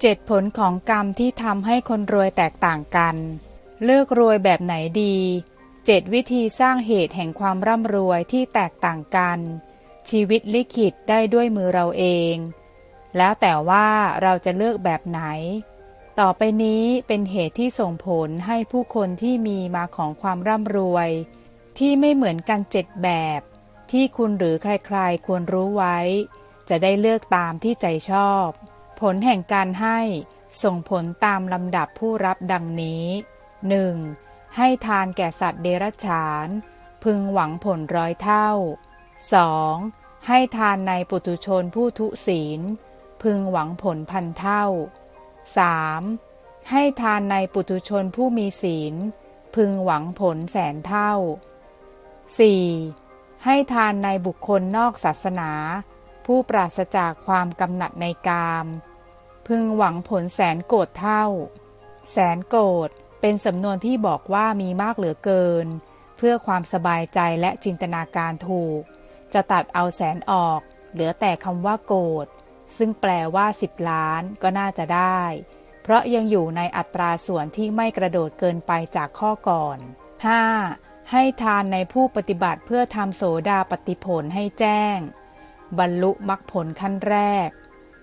เจ็ดผลของกรรมที่ทำให้คนรวยแตกต่างกัน เลือกรวยแบบไหนดีเจ็ดวิธีสร้างเหตุแห่งความร่ำรวยที่แตกต่างกัน ชีวิตลิขิตได้ด้วยมือเราเอง แล้วแต่ว่าเราจะเลือกแบบไหน ต่อไปนี้เป็นเหตุที่ส่งผลให้ผู้คนที่มีมาของความร่ำรวย ที่ไม่เหมือนกันเจ็ดแบบ ที่คุณหรือใครๆควรรู้ไว้ จะได้เลือกตามที่ใจชอบ ผลแห่งการให้ส่งผลตามลำดับผู้รับดังนี้ 1. ให้ทานแก่สัตว์เดรัจฉาน พึงหวังผลร้อยเท่า 2. ให้ทานในปุถุชนผู้ทุศีล พึงหวังผลพันเท่า 3. ให้ทานในปุถุชนผู้มีศีล พึงหวังผลแสนเท่า 4. ให้ทานในบุคคลนอกศาสนา ผู้ปราศจากความกำหนัดในกาม พึงหวังผลแสนโกรธเท่า แสนโกรธเป็นสำนวนที่บอกว่ามีมากเหลือเกิน เพื่อความสบายใจและจินตนาการถูก จะตัดเอาแสนออก เหลือแต่คำว่าโกรธซึ่งแปลว่า10ล้านก็น่าจะได้ เพราะยังอยู่ในอัตราส่วนที่ไม่กระโดดเกินไปจากข้อก่อน 5. ให้ทานในผู้ปฏิบัติเพื่อทำโสดาปฏิผลให้แจ้ง บรรลุมรรคผลขั้นแรก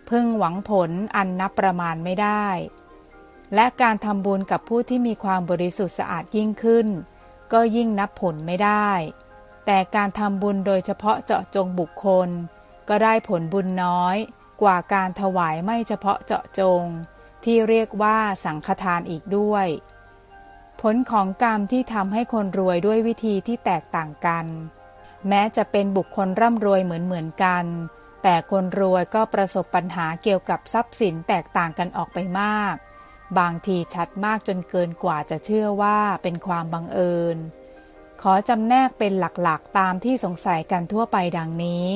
พึ่งหวังผลอันนับประมาณไม่ได้ และการทำบุญกับผู้ที่มีความบริสุทธิ์สะอาดยิ่งขึ้น ก็ยิ่งนับผลไม่ได้ แต่การทำบุญโดยเฉพาะเจาะจงบุคคล ก็ได้ผลบุญน้อย กว่าการถวายไม่เฉพาะเจาะจง ที่เรียกว่าสังฆทานอีกด้วย ผลของกรรมที่ทำให้คนรวยด้วยวิธีที่แตกต่างกัน แม้จะเป็นบุคคลร่ำรวยเหมือนเหมือนกัน แต่คนรวยก็ประสบปัญหาเกี่ยวกับทรัพย์สินแตกต่างกันออกไปมาก บางทีชัดมากจนเกินกว่าจะเชื่อว่าเป็นความบังเอิญ ขอจำแนกเป็นหลักๆตามที่สงสัยกันทั่วไปดังนี้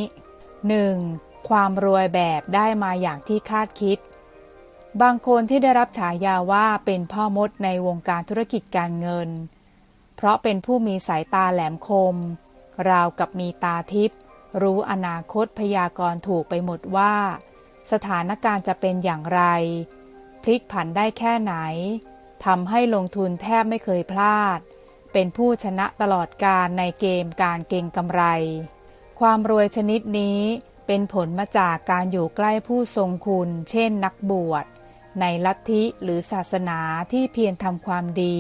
1. ความรวยแบบได้มาอย่างที่คาดคิด บางคนที่ได้รับฉายาว่าเป็นพ่อมดในวงการธุรกิจการเงิน เพราะเป็นผู้มีสายตาแหลมคม ราวกับมีตาทิพย์ รู้อนาคตพยากรณ์ถูกไปหมดว่า สถานการณ์จะเป็นอย่างไร พลิกผันได้แค่ไหนทำให้ลงทุนแทบไม่เคยพลาด เป็นผู้ชนะตลอดการในเกมการเก่งกำไร ความรวยชนิดนี้เป็นผลมาจากการอยู่ใกล้ผู้ทรงคุณ เช่นนักบวช ในลัทธิหรือศาสนาที่เพียรทำความดี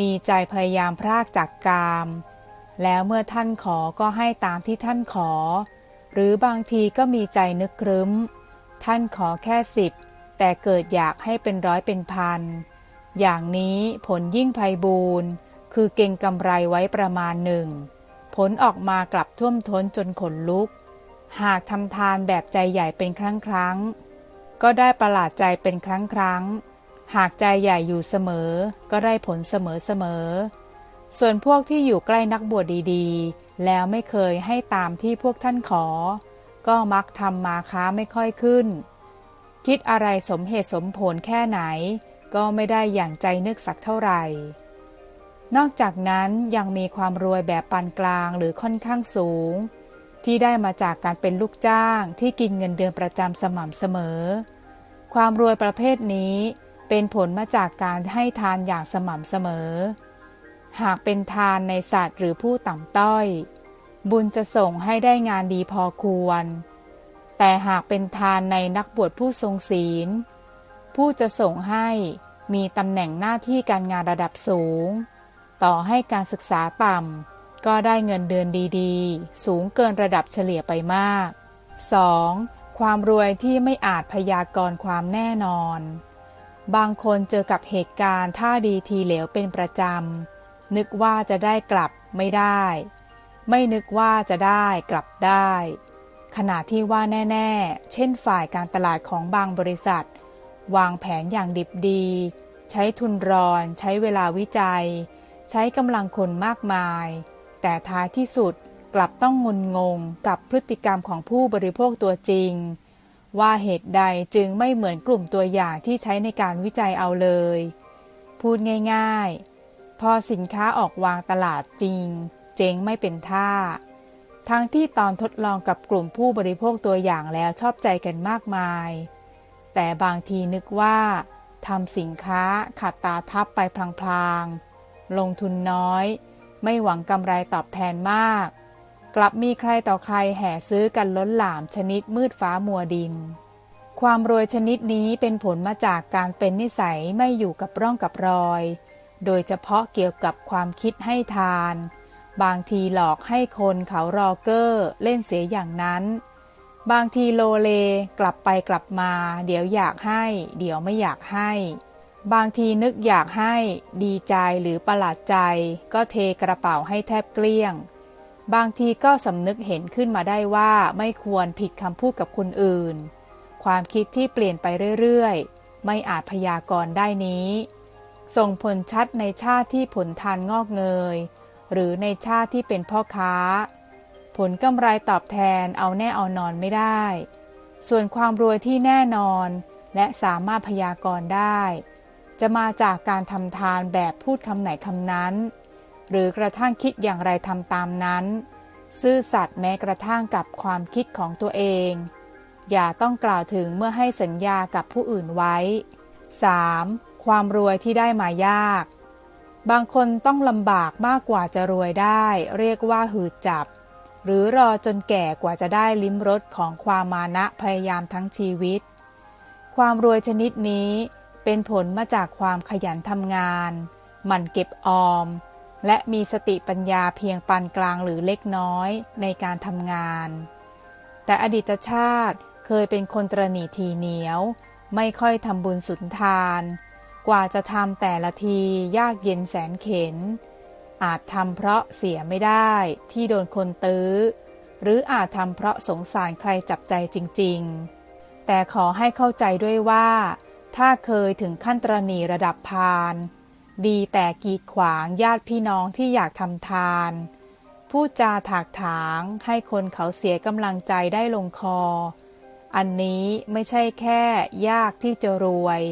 มีใจพยายามพรากจากกาม แล้วเมื่อท่านขอก็ให้ตามที่ท่านขอ หรือบางทีก็มีใจนึกครึ้ม ท่านขอแค่สิบแต่เกิดอยากให้เป็นร้อยเป็นพัน อย่างนี้ผลยิ่งไพบูรณ์คือเก่งกำไรไว้ประมาณหนึ่ง ผลออกมากลับท่วมท้นจนขนลุก หากทำทานแบบใจใหญ่เป็นครั้งครั้ง ก็ได้ประหลาดใจเป็นครั้งครั้ง หากใจใหญ่อยู่เสมอ ก็ได้ผลเสมอเสมอ ส่วนพวกที่อยู่ใกล้นักบวชดีๆ แล้วไม่เคยให้ตามที่พวกท่านขอ ก็มักทำมาค้าไม่ค่อยขึ้น คิดอะไรสมเหตุสมผลแค่ไหน ก็ไม่ได้อย่างใจนึกสักเท่าไหร่ นอกจากนั้นยังมีความรวยแบบปานกลางหรือค่อนข้างสูง ที่ได้มาจากการเป็นลูกจ้างที่กินเงินเดือนประจำสม่ำเสมอ ความรวยประเภทนี้เป็นผลมาจากการให้ทานอย่างสม่ำเสมอ หากเป็นทานในสัตว์หรือผู้ต่ำต้อย บุญจะส่งให้ได้งานดีพอควร แต่หากเป็นทานในนักบวชผู้ทรงศีล ผู้จะส่งให้มีตำแหน่งหน้าที่การงานระดับสูง ต่อให้การศึกษาต่ำก็ได้เงินเดือนดีๆ สูงเกินระดับเฉลี่ยไปมาก 2. ความรวยที่ไม่อาจพยากรณ์ความแน่นอน บางคนเจอกับเหตุการณ์ท่าดีทีเหลวเป็นประจำ นึกว่าจะได้กลับไม่ได้ ไม่นึกว่าจะได้กลับได้ ขณะที่ว่าแน่ ๆ เช่นฝ่ายการตลาดของบางบริษัท วางแผนอย่างดิบดี ใช้ทุนรอน ใช้เวลาวิจัย ใช้กำลังคนมากมาย แต่ท้ายที่สุดกลับต้องงุนงงกับพฤติกรรมของผู้บริโภคตัวจริง ว่าเหตุใดจึงไม่เหมือนกลุ่มตัวอย่างที่ใช้ในการวิจัยเอาเลย พูดง่าย ๆ พอสินค้าออกวางตลาดจริง เจ๊งไม่เป็นท่า ทั้งที่ตอนทดลองกับกลุ่มผู้บริโภคตัวอย่างแล้วชอบใจกันมากมาย แต่บางทีนึกว่าทำสินค้าขัดตาทับไปพลางๆ ลงทุนน้อย ไม่หวังกำไรตอบแทนมาก กลับมีใครต่อใครแห่ซื้อกันล้นหลามชนิดมืดฟ้ามัวดิน ความรวยชนิดนี้เป็นผลมาจากการเป็นนิสัยไม่อยู่กับร่องกับรอย โดยเฉพาะเกี่ยวกับความคิดให้ทาน บางทีหลอกให้คนเขารอเกอร์เล่นเสียอย่างนั้น บางทีโลเลกลับไปกลับมา เดี๋ยวอยากให้ เดี๋ยวไม่อยากให้ บางทีนึกอยากให้ ดีใจหรือประหลาดใจ ก็เทกระเป๋าให้แทบเกลี้ยง บางทีก็สำนึกเห็นขึ้นมาได้ว่าไม่ควรผิดคำพูดกับคนอื่น ความคิดที่เปลี่ยนไปเรื่อยๆ ไม่อาจพยากรณ์ได้นี้ ส่งผลชัดในชาติที่ผลทานงอกเงย หรือในชาติที่เป็นพ่อค้า ผลกำไรตอบแทนเอาแน่เอานอนไม่ได้ ส่วนความรวยที่แน่นอนและสามารถพยากรณ์ได้ จะมาจากการทำทานแบบพูดคำไหนคำนั้น หรือกระทั่งคิดอย่างไรทำตามนั้น ซื่อสัตย์แม้กระทั่งกับความคิดของตัวเอง อย่าต้องกล่าวถึงเมื่อให้สัญญากับผู้อื่นไว้ 3. ความรวยที่ได้มายาก บางคนต้องลำบากมากกว่าจะรวยได้ เรียกว่าหืดจับ หรือรอจนแก่กว่าจะได้ลิ้มรสของความมานะพยายามทั้งชีวิต ความรวยชนิดนี้เป็นผลมาจากความขยันทำงาน หมั่นเก็บออม และมีสติปัญญาเพียงปานกลางหรือเล็กน้อยในการทำงาน แต่อดีตชาติเคยเป็นคนตรณีทีเหนียว ไม่ค่อยทำบุญสุนทาน กว่าจะทำแต่ละทียากเย็นแสนเข็น อาจทำเพราะเสียไม่ได้ที่โดนคนตื้อ หรืออาจทำเพราะสงสารใครจับใจจริง ๆ แต่ขอให้เข้าใจด้วยว่า ถ้าเคยถึงขั้นตรณีระดับพาน ดีแต่กีดขวางญาติพี่น้องที่อยากทำทานพูดจาถากถางให้คนเขาเสียกำลังใจได้ลงคอ อันนี้ไม่ใช่แค่ยากที่จะรวย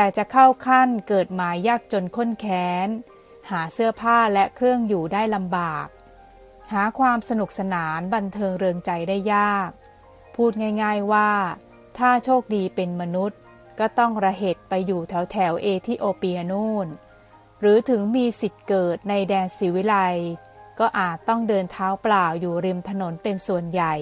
แต่จะเข้าขั้นเกิดมายากจนข้นแค้น หาเสื้อผ้าและเครื่องอยู่ได้ลำบาก หาความสนุกสนานบันเทิงเริงใจได้ยาก พูดง่ายๆว่า ถ้าโชคดีเป็นมนุษย์ ก็ต้องระเหตุไปอยู่แถวแถวเอธิโอเปียนู่น หรือถึงมีสิทธิ์เกิดในแดนศิวิไลก็อาจต้องเดินเท้าเปล่าอยู่ริมถนนเป็นส่วนใหญ่